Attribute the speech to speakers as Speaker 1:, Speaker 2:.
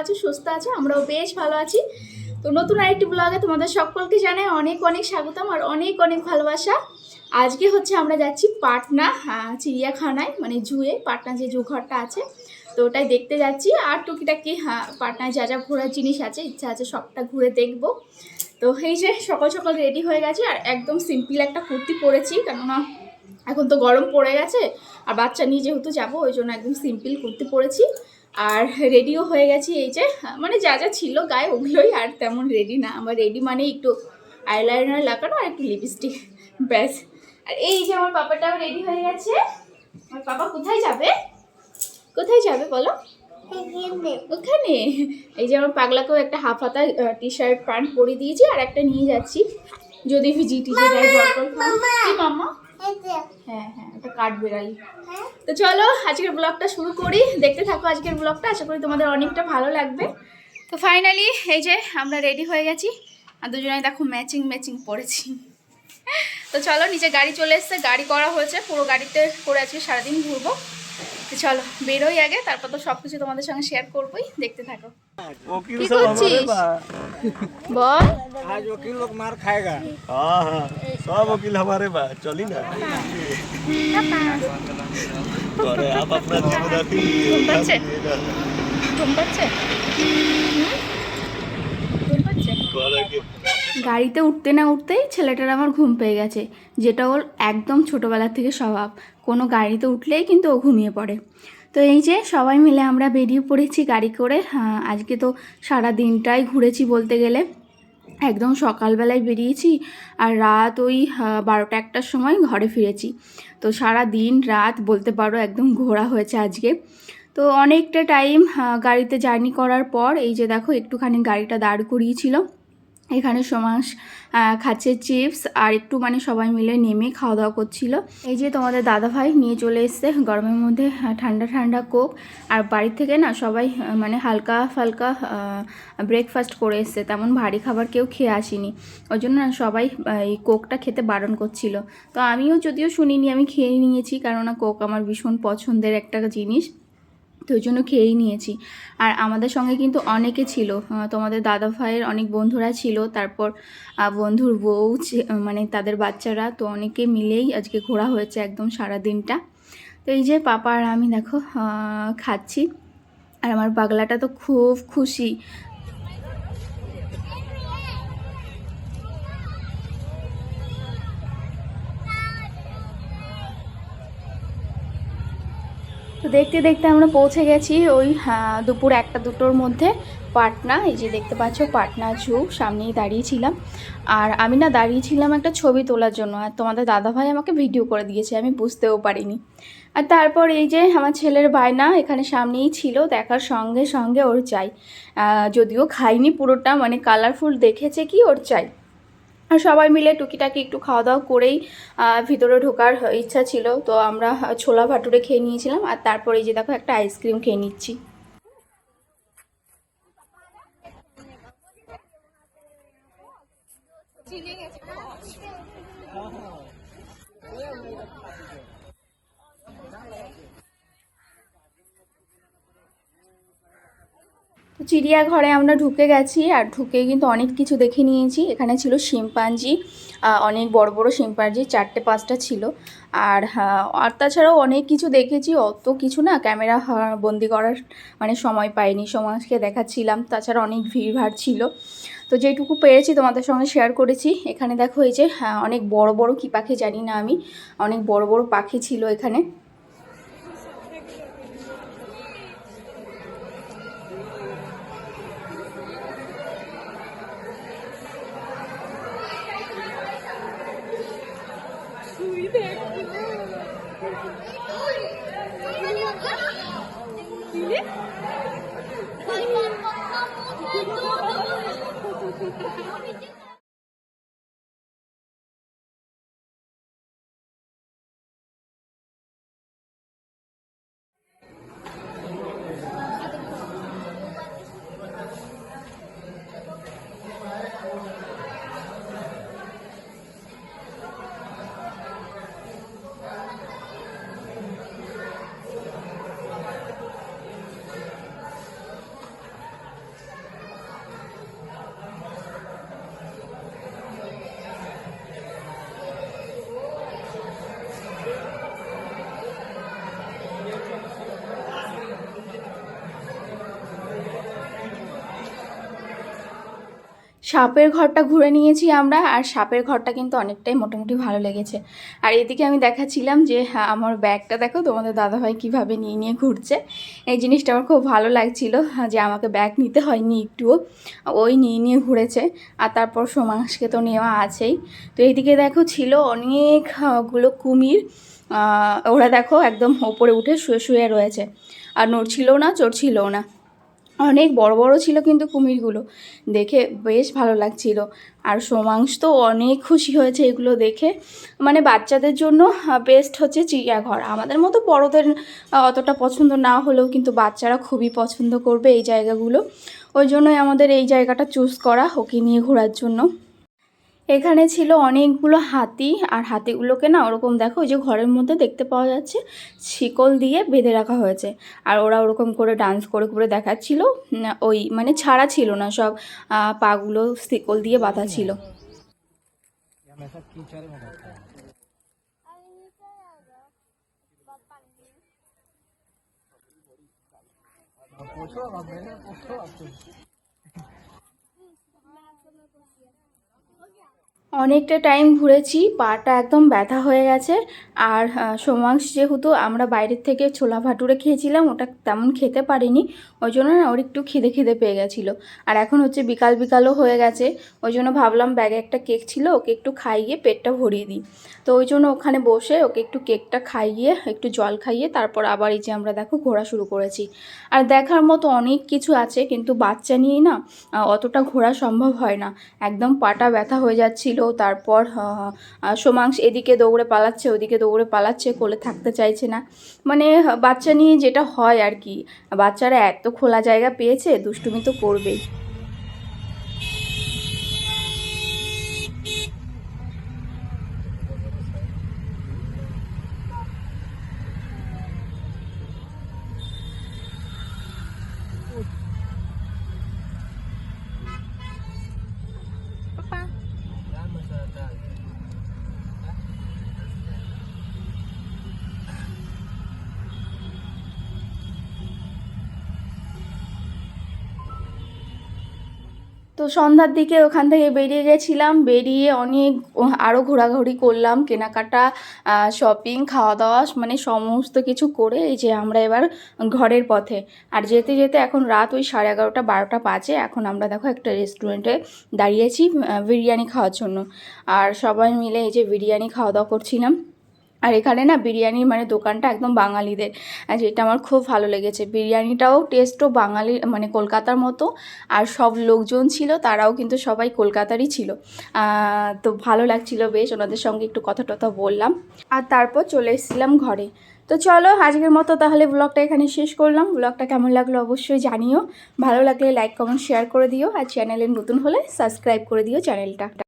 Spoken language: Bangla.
Speaker 1: আছে, সুস্থ আছে, আমরাও বেশ ভালো আছি। তো নতুন আরেকটি ব্লগে তোমাদের সকলকে জানাই অনেক অনেক স্বাগতম আর অনেক অনেক ভালোবাসা। আজকে হচ্ছে আমরা যাচ্ছি পাটনা চিড়িয়াখানায় মানে জুয়ে, পাটনা যে জু ঘরটা আছে। তো ওটাই দেখতে যাচ্ছি আর টুকিটাকি হ্যাঁ পাটনায় যা যা ঘোরার জিনিস আছে, ইচ্ছা আছে সবটা ঘুরে দেখব। তো এই যে সকাল সকাল রেডি হয়ে গেছে আর একদম সিম্পল একটা কুর্তি পরেছি, কেননা এখন তো গরম পড়ে গেছে, আর বাচ্চা নিয়ে যেহেতু যাব, ওই জন্য একদম সিম্পল কুর্তি পরেছি। আর রেডিও হয়ে গেছি এই যে মানে যা যা ছিল গায়ে ওগুলোই আর তেমন রেডি না। আমার রেডি মানে একটু আইলাইনার লাগানো আর একটু লিপস্টিক ব্যাস। আর এই যে আমার পাপাটাও রেডি হয়ে গেছে। আমার পাপা কোথায় যাবে? কোথায় যাবে বলো? ওখানে। এই যে আমার পাগলাকেও একটা হাফ হাতা টি শার্ট প্যান্ট পরিয়ে দিয়েছি আর একটা নিয়ে যাচ্ছি। যদি ভিজি দরকার মাম্মা? হ্যাঁ হ্যাঁ কাঠ বেড়াই তো চলো আজকের ব্লগটা শুরু করি। দেখতে থাকো আজকের ব্লগটা আশা করি তোমাদের অনেকটা ভালো লাগবে। তো ফাইনালি এই যে আমরা রেডি হয়ে গেছি আর দুজনে দেখো ম্যাচিং ম্যাচিং পড়েছি। তো চলো নিচে গাড়ি চলে এসছে গাড়ি করা হয়েছে পুরো গাড়িতে করে আজকে সারাদিন ঘুরবো। চলো বেরোই আগে তারপর তো সবকিছু তোমাদের সঙ্গে শেয়ার করবোই। দেখতে থাকো। বল।
Speaker 2: আজ
Speaker 1: গাড়িতে উঠতে না উঠতেই ছেলেটার আমার ঘুম পেয়ে গেছে যেটা ওর একদম ছোটবেলা থেকে স্বভাব। কোনো গাড়িতে উঠলেই কিন্তু ও ঘুমিয়ে পড়ে। তো এই যে সবাই মিলে আমরা বেরিয়ে পড়েছি গাড়ি করে হ্যাঁ, আজকে তো সারা দিনটাই ঘুরেছি বলতে গেলে। একদম সকালবেলায় বেরিয়েছি আর রাত ওই বারোটা একটার সময় ঘরে ফিরেছি। তো সারা দিন রাত বলতে পারো একদম ঘোরা হয়েছে আজকে। তো অনেকটা টাইম গাড়িতে জার্নি করার পর এই যে দেখো একটুখানি গাড়িটা দাঁড় করিয়েছিল। এখানে সমাস খাচ্ছে চিপস আর একটু মানে সবাই মিলে নেমে খাওয়া দাওয়া করছিল। এই যে তোমাদের দাদা ভাই নিয়ে চলে এসছে, গরমের মধ্যে ঠান্ডা ঠান্ডা কোক আর বাড়ি থেকে না সবাই মানে হালকা ফালকা ব্রেকফাস্ট করে এসছে। তেমন ভারী খাবার কেউ খেয়ে আসেনি। ওই জন্য না সবাই এই কোকটা খেতে বারণ করছিল। তো আমিও যদিও শুনিনি, আমি খেয়ে নিয়েছি, কেননা কোক আমার ভীষণ পছন্দের একটা জিনিস। তো ওই জন্য খেয়েই নিয়েছি। আর আমাদের সঙ্গে কিন্তু অনেকে ছিল। তোমাদের দাদা ভাইয়ের অনেক বন্ধুরা ছিল। তারপর বন্ধুর বউ মানে তাদের বাচ্চারা, তো অনেকে মিলেই আজকে ঘোরা হয়েছে একদম সারা দিনটা তো এই যে পাপা আর আমি, দেখো খাচ্ছি। আর আমার পাগলাটা তো খুব খুশি। তো দেখতে দেখতে আমরা পৌঁছে গেছি ওই দুপুর একটা দুটোর মধ্যে পাটনা। এই যে দেখতে পাচ্ছ, পাটনা জু সামনেই দাঁড়িয়েছিলাম আর আমি না দাঁড়িয়েছিলাম একটা ছবি তোলার জন্য, আর তোমাদের দাদাভাই আমাকে ভিডিও করে দিয়েছে, আমি বুঝতেও পারিনি। আর তারপর এই যে আমার ছেলের বায়না এখানে সামনেই ছিল, দেখার সঙ্গে সঙ্গে ওর চাই। যদিও খাইনি পুরোটা মানে কালারফুল দেখেছে কি ওর চাই। আর সবাই মিলে টুকিটাকি একটু খাওয়া দাওয়া করেই ভিতরে ঢোকার ইচ্ছা ছিল। তো আমরা ছোলা ভাটুরে খেয়ে নিয়েছিলাম। আর তারপরে যে দেখো একটা আইসক্রিম খেয়ে নিচ্ছি। তো চিড়িয়াঘরে আমরা ঢুকে গেছি আর ঢুকে কিন্তু অনেক কিছু দেখে নিয়েছি। এখানে ছিল শিম্পাঞ্জি অনেক বড় বড় শিম্পাঞ্জি চারটে পাঁচটা ছিল। আর আর তাছাড়াও অনেক কিছু দেখেছি অত কিছু না ক্যামেরা বন্দি করার মানে সময় পাইনি সমাজকে দেখাচ্ছিলাম তাছাড়া অনেক ভিড়ভাড় ছিল। তো যেটুকু পেরেছি তোমাদের সঙ্গে শেয়ার করেছি। এখানে দেখো এই যে হ্যাঁ, অনেক বড় বড় কী পাখি জানি না আমি অনেক বড় বড় পাখি ছিল এখানে। Mommy, সাপের ঘরটা ঘুরে নিয়েছি আমরা আর সাপের ঘরটা কিন্তু অনেকটাই মোটামুটি ভালো লেগেছে। আর এদিকে আমি দেখাচ্ছিলাম যে হ্যাঁ, আমার ব্যাগটা দেখো তোমাদের দাদাভাই কীভাবে নিয়ে নিয়ে ঘুরছে। এই জিনিসটা আমার খুব ভালো লাগছিল হ্যাঁ, যে আমাকে ব্যাগ নিতে হয়নি একটুও। ওই নিয়ে নিয়ে ঘুরেছে আর তারপর সোমাংসকে তো নেওয়া আছেই। তো এইদিকে দেখো ছিল অনেকগুলো কুমির। ওরা দেখো একদম ওপরে উঠে শুয়ে শুয়ে রয়েছে। আর নড়ছিলও না চড়ছিলও না। অনেক বড় বড় ছিল কিন্তু কুমিরগুলো। দেখে বেশ ভালো লাগছিল। আর সোমাংশ তো অনেক খুশি হয়েছে এগুলো দেখে। মানে বাচ্চাদের জন্য বেস্ট হচ্ছে চিড়িয়াঘর। আমাদের মতো বড়দের অতটা পছন্দ না হলেও কিন্তু বাচ্চারা খুবই পছন্দ করবে এই জায়গাগুলো। ওই জন্যই আমাদের এই জায়গাটা চুজ করা, ওকে নিয়ে ঘোরার জন্য। এখানে ছিল অনেকগুলো হাতি, আর হাতিগুলোকে না ওরকম দেখো, ওই যে ঘরের মধ্যে দেখতে পাওয়া যাচ্ছে, শিকল দিয়ে বেঁধে রাখা হয়েছে। আর ওরা ওরকম করে ডান্স করে করে দেখাচ্ছিল ওই মানে ছাড়া ছিল না, সব পাগুলো শিকল দিয়ে বাঁধা ছিল। অনেকটা টাইম ঘুরেছি, পাটা একদম ব্যথা হয়ে গেছে। আর সোমাংশ যেহেতু আমরা বাইরের থেকে ছোলা ভাটুরে খেয়েছিলাম, ওটা তেমন খেতে পারিনি। ওই জন্য না ওর একটু খিদে খিদে পেয়ে গেছিল। আর এখন হচ্ছে বিকাল বিকালও হয়ে গেছে। ওই জন্য ভাবলাম ব্যাগে একটা কেক ছিল, ওকে একটু খাইয়ে পেটটা ভরিয়ে দিই। তো ওই জন্য ওখানে বসে ওকে একটু কেকটা খাইয়ে, একটু জল খাইয়ে তারপর আবার এই যে আমরা দেখো ঘোরা শুরু করেছি। আর দেখার মতো অনেক কিছু আছে, কিন্তু বাচ্চা নিয়েই না অতটা ঘোরা সম্ভব হয় না। একদম পাটা ব্যথা হয়ে যাচ্ছিল তারপর আহ, আহ, সোমাংশ এদিকে দৌড়ে পালাচ্ছে ওদিকে দৌড়ে পালাচ্ছে কোলে থাকতে চাইছে না। মানে বাচ্চা নিয়ে যেটা হয় আর কি বাচ্চারা এত খোলা জায়গা পেয়েছে দুষ্টুমি তো করবেই। তো সন্ধ্যার দিকে ওখান থেকে বেরিয়ে গেছিলাম, বেরিয়ে অনেক আরও ঘোরাঘুরি করলাম, কেনাকাটা শপিং খাওয়া দাওয়া মানে সমস্ত কিছু করে এই যে আমরা এবার ঘরের পথে। আর যেতে যেতে এখন রাত ওই সাড়ে এগারোটা, বারোটা বাজে, এখন আমরা দেখো একটা রেস্টুরেন্টে দাঁড়িয়েছি বিরিয়ানি খাওয়ার জন্য। আর সবাই মিলে এই যে বিরিয়ানি খাওয়া দাওয়া করছিলাম। আর এখানে না বিরিয়ানির মানে দোকানটা একদম বাঙালিদের। যেটা আমার খুব ভালো লেগেছে, বিরিয়ানিটাও টেস্টও বাঙালি মানে কলকাতার মতো। আর সব লোকজন ছিল, তারাও কিন্তু সবাই কলকাতারই ছিল। তো ভালো লাগছিল বেশ, ওনাদের সঙ্গে একটু কথা টথা বললাম। আর তারপর চলে এসেছিলাম ঘরে। তো চলো, আজকের মতো তাহলে ব্লগটা এখানে শেষ করলাম। ব্লগটা কেমন লাগল অবশ্যই জানিও। ভালো লাগলে লাইক কমেন্ট শেয়ার করে দিও। আর চ্যানেলে নতুন হলে সাবস্ক্রাইব করে দিও চ্যানেলটা